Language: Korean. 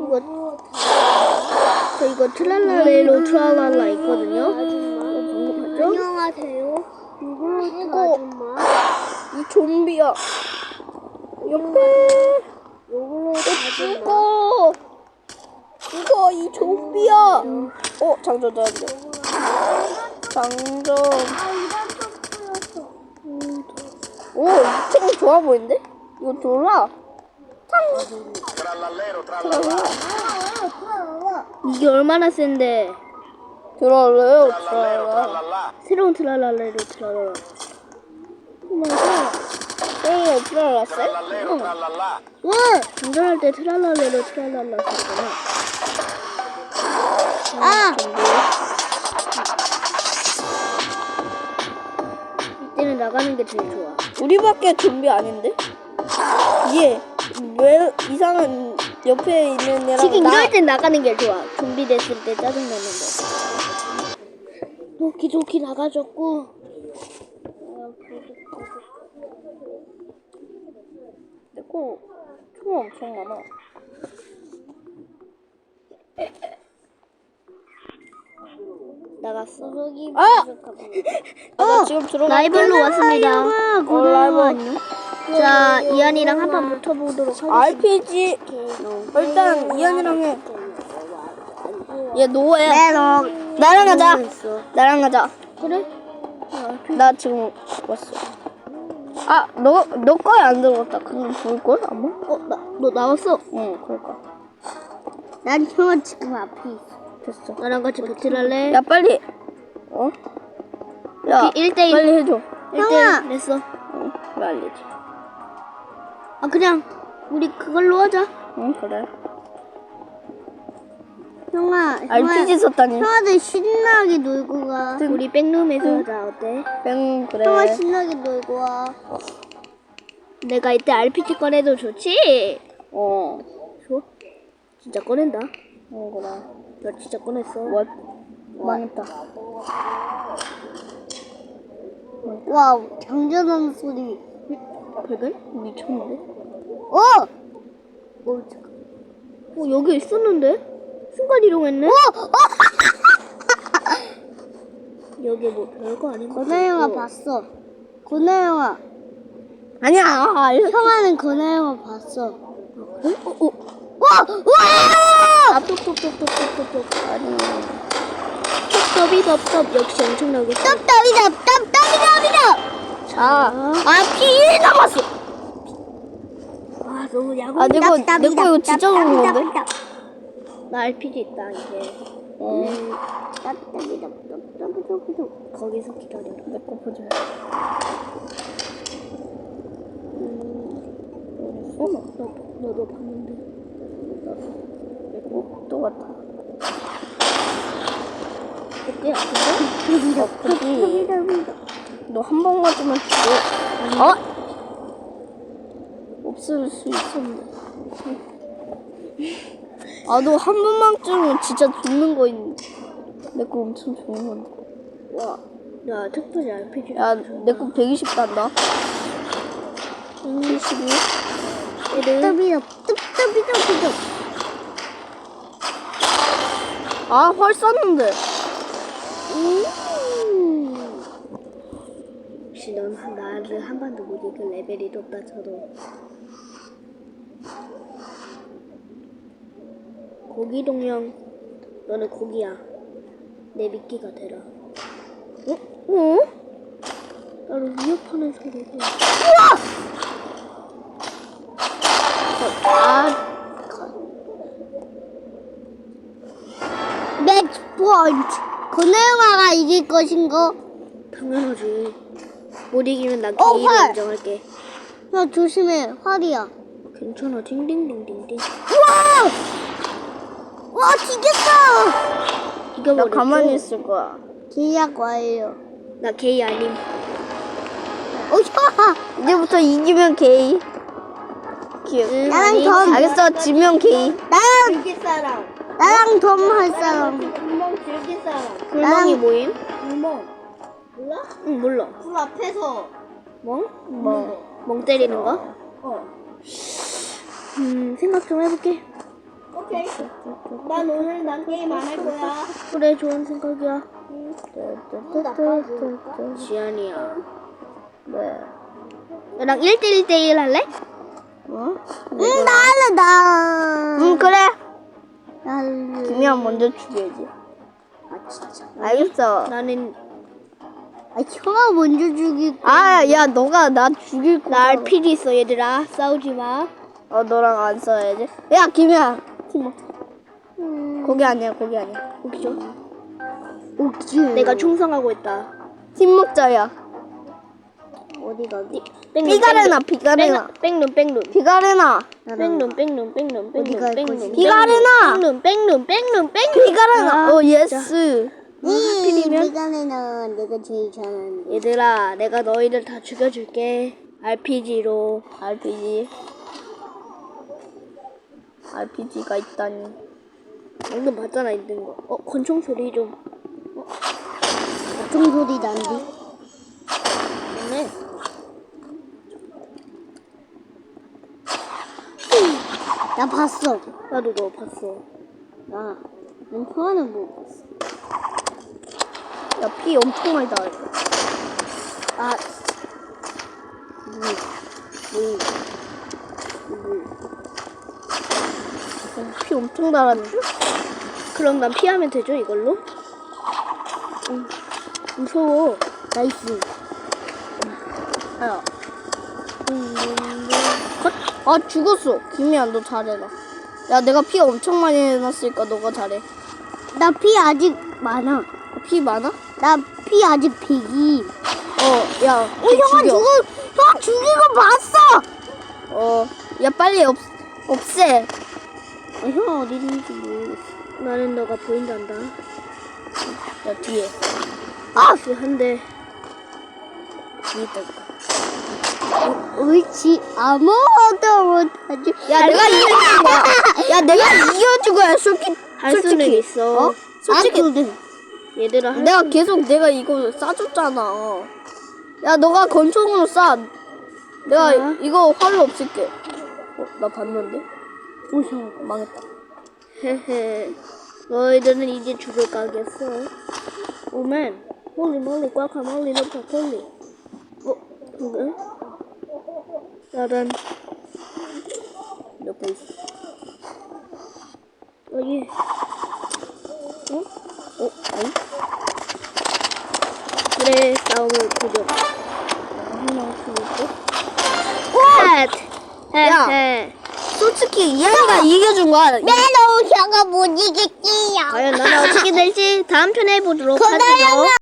이거 저 이거 트랄라레로 트랄랄라 있거든요. 봤죠? 안녕하세요. 이거- 아줌마. 이 좀비야. 옆에 요구로트 아줌마. 죽어. 죽어 이 좀비야. 어 장전 장전. 장전. 아, 이단 점프였어. 오, 이책 좋아 보이는데? 이거 돌아. 아, 이게 얼마나 센데? 트랄라. trallallà. 새로운 트랄라. 오마이갓. 새로운 트랄라 쎄? 응. 왜? 장전할 때 트랄랄레로 트랄랄라 쓰잖아. 아! 준비. 이때는 나가는 게 제일 좋아. 우리밖에 좀비 아닌데? 얘, 왜 이상한 옆에 있는 애랑 지금 이럴 땐 나가는 게 좋아. 좀비 됐을 때 짜증나는데. 도끼 도끼 나가졌고. 내거 총 엄청 많아. 나갔어. 아! 어! 지금 들어가. 라이벌로 왔습니다. 어, 라이벌. 자, 이한이랑 한판 붙어보도록 하겠습니다. RPG. 일단 이한이랑 해. 얘 노예. 네, 너. 나랑 가자. 나랑 가자. 그래? 나 지금 왔어. 아, 너, 너 거에 안 들어갔다. 그럼 볼걸? 아마? 어, 나, 너 나왔어? 응, 그럴까. 난 형아 지금 앞에 있어. 됐어. 나랑 같이 배틀할래? 야, 빨리. 어? 야, 1대1. 빨리 해줘. 형아! 1대1 됐어. 응, 왜 알리지? 아, 그냥 우리 그걸로 하자. 응, 그래. 형아, RPG 썼다니. 형아들 신나게 놀고 가. 우리 백룸에서 하자, 어때? 뺑, 그래. 형아 신나게 놀고 와. 내가 이때 RPG 꺼내도 좋지? 어. 좋아? 진짜 꺼낸다. 어, 그래. 나 진짜 꺼냈어. 뭐? 망했다. 와우, 장전하는 소리. 백을? 미쳤는데? 어! 어, 잠깐. 어, 여기 있었는데? 순간 이동했네? 어! 여기 뭐 별거 아닌 거 건아 형아 봤어. 건아 형아. 아니야, 아. 형아는 건아 형아 봤어. 어, 어, 어. 와! 와! 아, 똑똑똑똑똑똑똑. 아니. 톱톱이 덥덥 역시 엄청나게 세. 떡떡이다, 떡떡이다, 자, 아, 피 남았어. 아, 너무 야구. 아, 내 거 내거 이거 진짜 좋은 건데. 나 RPG 있다 이제. 어. 거기서 기다려. 내거 보자. 음, 어, 너, 너도 봤는데. 내거 또 같다. 그게 아픈데? 어, 거기. 너 한번 맞으면 죽어. 어? 없을 수 있었는데. 아, 너 한 번만 쯤은 진짜 죽는 거 있는데. 내거 엄청 좋은 건데. 와. 야, 특별히 RPG. 야, 내거 120 간다. 122. 떡떡이다, 떡떡이다, 떡떡. 아, 활 쐈는데. 음. 혹시 넌 한- 나를 한 번도 못 이길 레벨이 높다 쳐도. 고기 동영. 너는 고기야. 내 미끼가 되라. 어? 어? 나를 위협하는 소리가. 우와! 아, 매치 포인트. 형아가 이길 것인가? 당연하지. 못 이기면 난 어, 활! 인정할게. 야, 조심해. 활이야. 괜찮아. 딩딩딩딩딩. 우와! 와, 튀겼어! 이거 나 가만히 있을 거야. 계약 완료. 나 게이 아님. 어, 야! 이제부터 이기면 게이. 나랑 더- 알겠어. 지면 게이. 나랑, 즐길 사람. 나랑 덤할 사람. 불멍 즐길 사람. 불멍이 나랑- 뭐임? 불멍. 몰라? 응 몰라. 불 앞에서. 멍? 멍. 멍 때리는 거? 어. 음 생각 좀 해볼게. 오케이. 난 오늘 난 게임 안 할 거야. 그래 좋은 생각이야. 지안이야. 네. 너랑 1대1 대1 할래? 응, 나를 나. 응 그래. 나를. 김이야 먼저 죽여야지. 아 진짜. 알겠어. 나는 아 형아 먼저 죽이고. 아 야 너가 나 죽일 거야. 나 RPD 있어 얘들아. 싸우지 마. 어 너랑 안 싸워야지. 야 김이야. 팀 먹. 거기 아니야 거기 아니야. 거기죠. 오케이. 내가 충성하고 있다. 팀 먹자야. 어디. 피가레나. 나랑 백눈 백눈 백눈 어디 백눈 갈 백눈. 거지? 피가레나. 백눈 백눈 백눈 백눈. 피가레나. 어 예스. 이 하필이면? 시간에는 내가 제일 잘하는. 얘들아, 내가 너희들 다 죽여줄게. RPG로. RPG. RPG가 있다니. 방금 봤잖아, 있는 거. 어, 권총 소리 좀. 어떤 소리 난디? 네. 나 봤어. 나도 너 봤어. 나. 난 형아는 못 봤어. 야, 피 엄청 많이 나와. 아. 물. 물. 물. 어, 피 엄청 달았는데? 그럼 난 피하면 되죠, 이걸로? 응. 무서워. 나이스. 야. 컷. 아, 죽었어. 김이야, 너 잘해라. 야, 내가 피 엄청 많이 해놨으니까 너가 잘해. 나 피 아직 많아. 피 많아? 나 피 아직 100이. 어, 야, 어, 형아 죽여. 죽어. 형거 봤어. 어, 야, 빨리 없, 없애. 어, 형 어디 있는지 모르겠어. 나는 너가 보인단다. 야, 뒤에. 아! 한 대. 뒤에 있다. 옳지. 아무것도 못하지. 야, 내가 이겨준 거야. 야, 내가 이겨준 거야, 솔직히. 할 수는 있어. 어? 솔직히. 아, 근데 얘들아, 내가 계속 내가 이거 싸줬잖아. 야, 너가 권총으로 쏴. 내가 자. 이거 활로 없앨게. 어, 나 봤는데? 오, 형. 망했다. 헤헤. 너희들은 이제 죽을 각이었어. 오맨. 홀리 몰리 꽉카몰리 높아 콜리. 어? 그래? 나단. 옆에 있어. 어, 예. 어? 어? 아니? 그래, 싸움을. 야. 헤헤. 솔직히 이한이가 이겨준 거야. 내놓 형아 못 이겼지요. 과연 나는 어떻게 될지 다음 편에 보도록 하죠.